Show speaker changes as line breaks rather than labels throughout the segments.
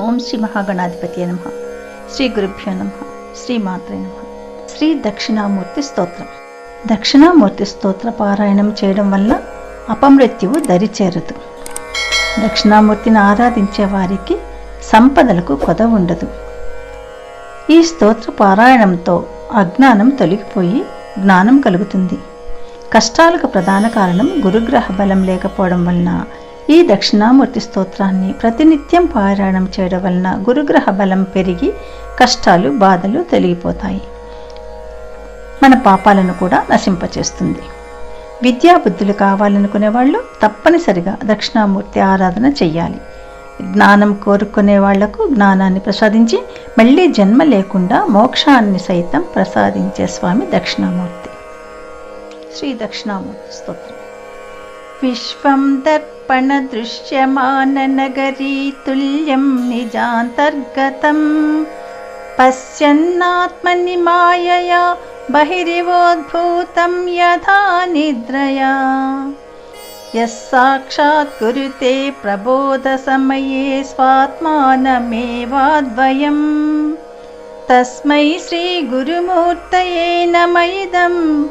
ఓం శ్రీ మహాగణాధిపతి నమ. శ్రీ గురుభ్యో నమ. శ్రీ మాత్రే నమ. శ్రీ దక్షిణామూర్తి స్తోత్రం. దక్షిణామూర్తి స్తోత్ర పారాయణం చేయడం వల్ల అపమృత్యువు దరిచేరదు దక్షిణామూర్తిని ఆరాధించే వారికి సంపదలకు కొద ఉండదు. ఈ స్తోత్ర పారాయణంతో అజ్ఞానం తొలగిపోయి జ్ఞానం కలుగుతుంది. కష్టాలకు ప్రధాన కారణం గురుగ్రహ బలం లేకపోవడం వలన ఈ దక్షిణామూర్తి స్తోత్రాన్ని ప్రతినిత్యం పారాయణం చేయడం వలన గురుగ్రహ బలం పెరిగి కష్టాలు బాధలు తొలగిపోతాయి. మన పాపాలను కూడా నశింపచేస్తుంది. విద్యాబుద్ధులు కావాలనుకునే వాళ్ళు తప్పనిసరిగా దక్షిణామూర్తి ఆరాధన చెయ్యాలి. జ్ఞానం కోరుకునే వాళ్ళకు జ్ఞానాన్ని ప్రసాదించి మళ్ళీ జన్మ లేకుండా మోక్షాన్ని సైతం ప్రసాదించే స్వామి దక్షిణామూర్తి. శ్రీ దక్షిణామూర్తి స్తోత్రం. विश्वं दर्पणदृश्यमाननगरी तुल्यं निजान्तर्गतम् पश्यन्नात्मनि मायया बहिरिवोद्भूतं यथा निद्रया। यः साक्षात् कुरुते प्रबोधसमये स्वात्मानमेवाद्वयम् तस्मै श्रीगुरुमूर्तये न इदं।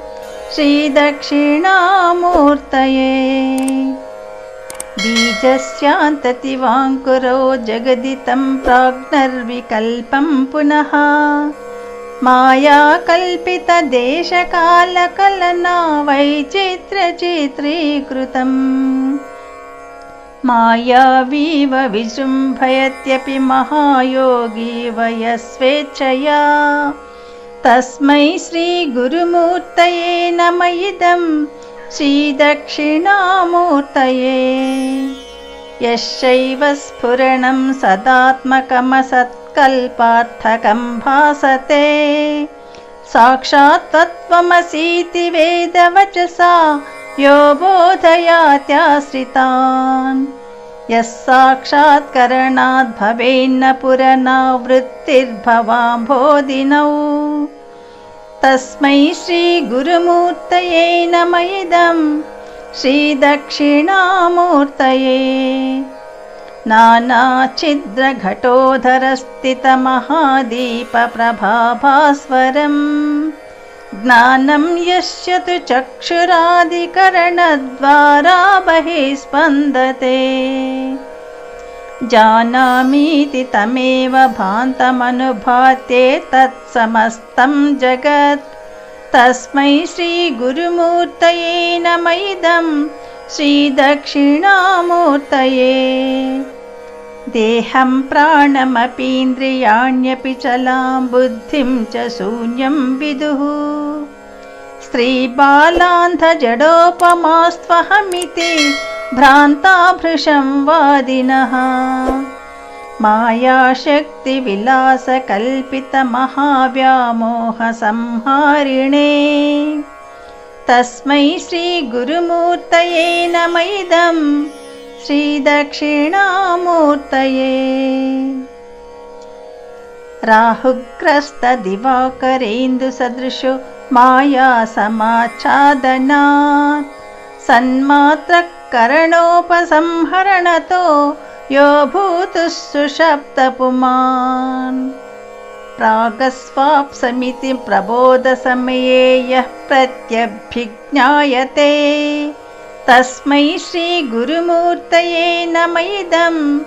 श्रीदक्षिणामूर्तये बीजस्यान्ततिवाङ्कुरो जगदितं प्राज्ञर्विकल्पं पुनः। मायाकल्पितदेशकालकलना वैचित्र्यचित्रीकृतम् मायावीव विजृम्भयत्यपि महायोगी वयस्वेच्छया। तस्मै श्रीगुरुमूर्तये नम इदं। श्रीदक्षिणामूर्तये यश्चैव स्फुरणं सदात्मकमसत्कल्पार्थकं भासते। साक्षात् तत्त्वमसीति वेदवचसा यो बोधयात्याश्रितान्। यः साक्षात्करणात् भवेन्न पुरनावृत्तिर्भवाम्भोदिनौ। तस्मै श्रीगुरुमूर्तये नम इदं श्रीदक्षिणामूर्तये नानाच्छिद्रघटोधरस्थितमहादीपप्रभाभास्वरम् ज्ञानं यस्य तु चक्षुरादिकरणद्वारा बहिः स्पन्दते। जानामीति तमेव भान्तमनुभात्ये तत्समस्तं जगत् तस्मै श्रीगुरुमूर्तये नम इदं श्रीदक्षिणामूर्तये। देहं प्राणमपीन्द्रियाण्यपि चलां बुद्धिं च शून्यं विदुः। स्त्रीबालान्धजडोपमास्त्वहमिति भ्रान्ताभृशं वादिनः मायाशक्तिविलासकल्पितमहाव्यामोहसंहारिणे। तस्मै श्रीगुरुमूर्तये नम इदं श्रीदक्षिणामूर्तये। राहुग्रस्तदिवाकरेन्दुसदृशो मायासमाच्छादनात्। सन्मात्रकरणोपसंहरणतो यो भूतुः सुषप्तपुमान् प्रागस्वाप्समिति प्रबोधसमये यः प्रत्यभिज्ञायते। तस्मै श्रीगुरुमूर्तये नम इदं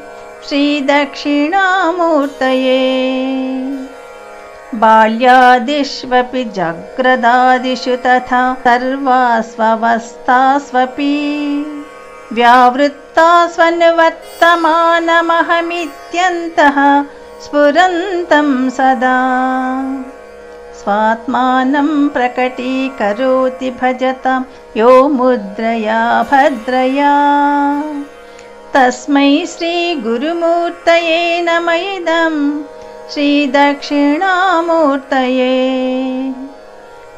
श्रीदक्षिणामूर्तये। बाल्यादिष्वपि जाग्रदादिषु तथा व्यावृत्तास्वनुवर्तमानमहमित्यन्तः स्फुरन्तं सदा। स्वात्मानं प्रकटीकरोति भजतां यो मुद्रया भद्रया। तस्मै श्रीगुरुमूर्तये इदं श्रीदक्षिणामूर्तये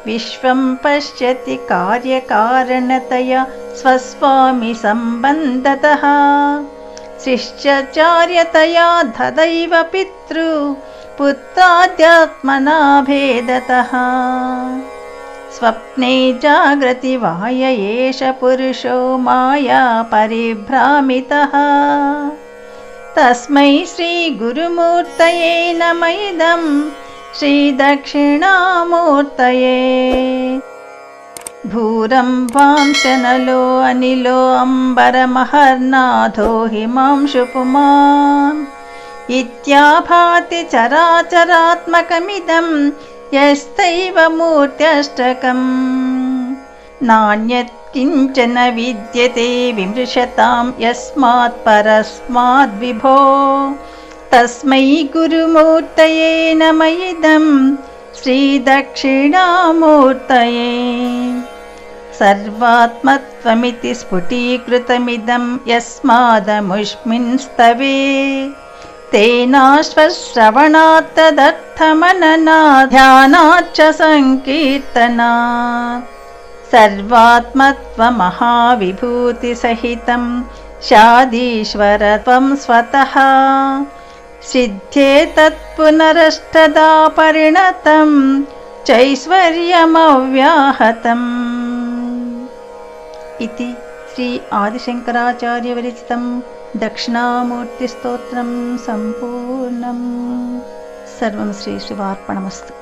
विश्वं पश्यति कार्यकारणतया स्वस्वामि सम्बन्धतः। शिष्यचार्यतया तदैव पितृ पुत्राद्यात्मना भेदतः स्वप्ने जाग्रति वाय एष पुरुषो माया परिभ्रामितः। तस्मै श्रीगुरुमूर्तये नम इदं श्रीदक्षिणामूर्तये भूरम्भांशनलो अनिलो अम्बरमहर्नाथो हिमांशुपुमान् इत्याभाति चराचरात्मकमिदं यस्तैव मूर्त्यष्टकम् नान्यत् किञ्चन विद्यते विमृशतां यस्मात् परस्माद्विभो तस्मै गुरुमूर्तये नम इदं श्रीदक्षिणामूर्तये। सर्वात्मत्वमिति स्फुटीकृतमिदं यस्मादमुष्मिन्स्तवे तेनाश्वश्रवणात् ध्यानाच्च सङ्कीर्तनात् सर्वात्मत्वमहाविभूतिसहितं शादीश्वरत्वं स्वतः सिध्ये तत्पुनरष्टदा परिणतं चैश्वर्यमव्याहतम् इति श्री आदिशङ्कराचार्यविरचितं दक्षिणामूर्तिस्तोत्रं सम्पूर्णम् सर्वं श्रीशिवार्पणमस्तु